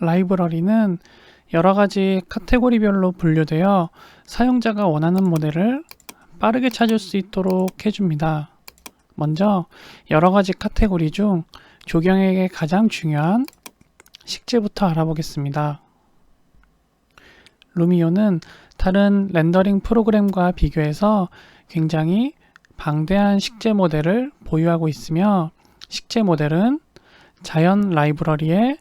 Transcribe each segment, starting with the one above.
라이브러리는 여러 가지 카테고리별로 분류되어 사용자가 원하는 모델을 빠르게 찾을 수 있도록 해줍니다. 먼저 여러 가지 카테고리 중 조경에게 가장 중요한 식재부터 알아보겠습니다. 루미오는 다른 렌더링 프로그램과 비교해서 굉장히 방대한 식재 모델을 보유하고 있으며 식재 모델은 자연 라이브러리의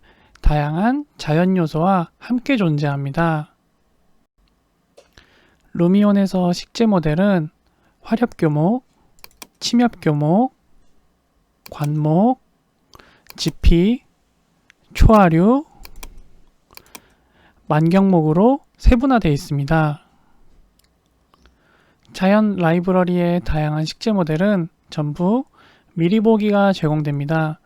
다양한 자연 요소와 함께 존재합니다. 루미온에서 식재 모델은 화렵 교목, 침엽 교목, 관목, 지피, 초하류, 만경목으로 세분화되어 있습니다. 자연 라이브러리의 다양한 식재 모델은 전부 미리 보기가 제공됩니다.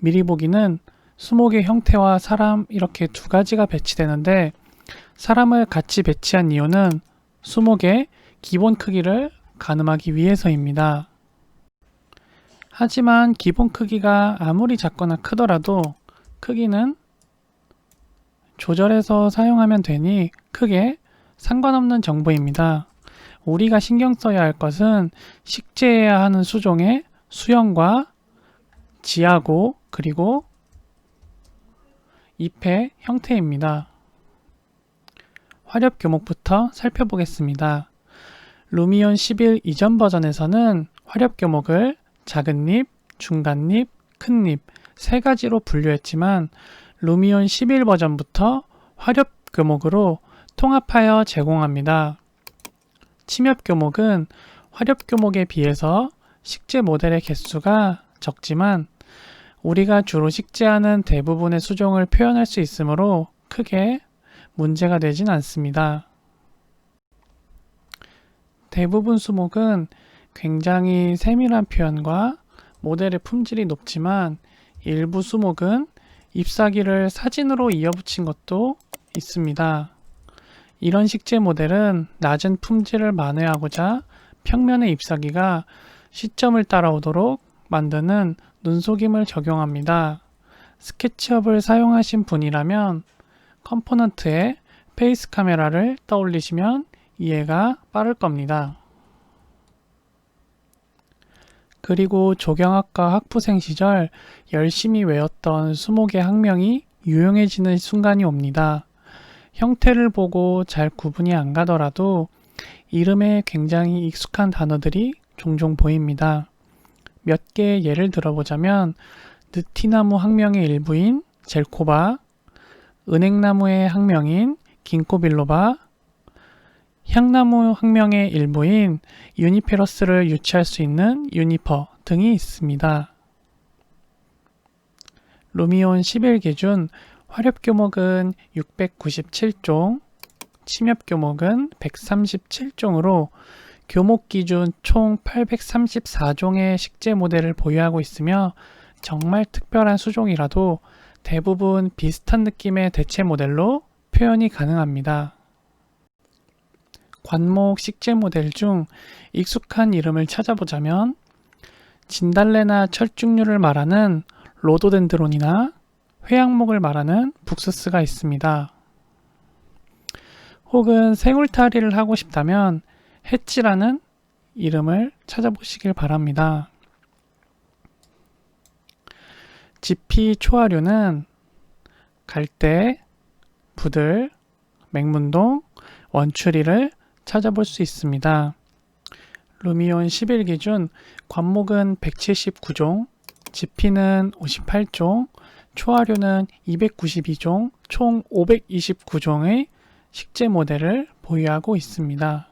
미리 보기는 수목의 형태와 사람 이렇게 두 가지가 배치되는데 사람을 같이 배치한 이유는 수목의 기본 크기를 가늠하기 위해서입니다. 하지만 기본 크기가 아무리 작거나 크더라도 크기는 조절해서 사용하면 되니 크게 상관없는 정보입니다. 우리가 신경 써야 할 것은 식재해야 하는 수종의 수형과 지하고 그리고 잎의 형태입니다. 화렵 교목부터 살펴보겠습니다. 루미온 11 이전 버전에서는 화렵 교목을 작은 잎, 중간 잎, 큰 잎 세 가지로 분류했지만 루미온 11 버전부터 화렵 교목으로 통합하여 제공합니다. 침엽 교목은 화렵 교목에 비해서 식재 모델의 개수가 적지만 우리가 주로 식재하는 대부분의 수종을 표현할 수 있으므로 크게 문제가 되진 않습니다. 대부분 수목은 굉장히 세밀한 표현과 모델의 품질이 높지만 일부 수목은 잎사귀를 사진으로 이어붙인 것도 있습니다. 이런 식재 모델은 낮은 품질을 만회하고자 평면의 잎사귀가 시점을 따라오도록 만드는 눈속임을 적용합니다. 스케치업을 사용하신 분이라면 컴포넌트에 페이스 카메라를 떠올리시면 이해가 빠를 겁니다. 그리고 조경학과 학부생 시절 열심히 외웠던 수목의 학명이 유용해지는 순간이 옵니다. 형태를 보고 잘 구분이 안 가더라도 이름에 굉장히 익숙한 단어들이 종종 보입니다. 몇 개의 예를 들어보자면 느티나무 학명의 일부인 젤코바, 은행나무의 학명인 긴코빌로바, 향나무 학명의 일부인 유니페러스를 유치할 수 있는 유니퍼 등이 있습니다. 루미온 11 기준 화렵 교목은 697종, 침엽 교목은 137종으로 교목 기준 총 834종의 식재 모델을 보유하고 있으며 정말 특별한 수종이라도 대부분 비슷한 느낌의 대체 모델로 표현이 가능합니다. 관목 식재 모델 중 익숙한 이름을 찾아보자면 진달래나 철쭉류를 말하는 로도덴드론이나 회양목을 말하는 북스스가 있습니다. 혹은 생울타리를 하고 싶다면 해치라는 이름을 찾아보시길 바랍니다. 지피 초하류는 갈대, 부들, 맹문동, 원추리를 찾아볼 수 있습니다. 루미온 11 기준 관목은 179종, 지피는 58종, 초하류는 292종, 총 529종의 식재 모델을 보유하고 있습니다.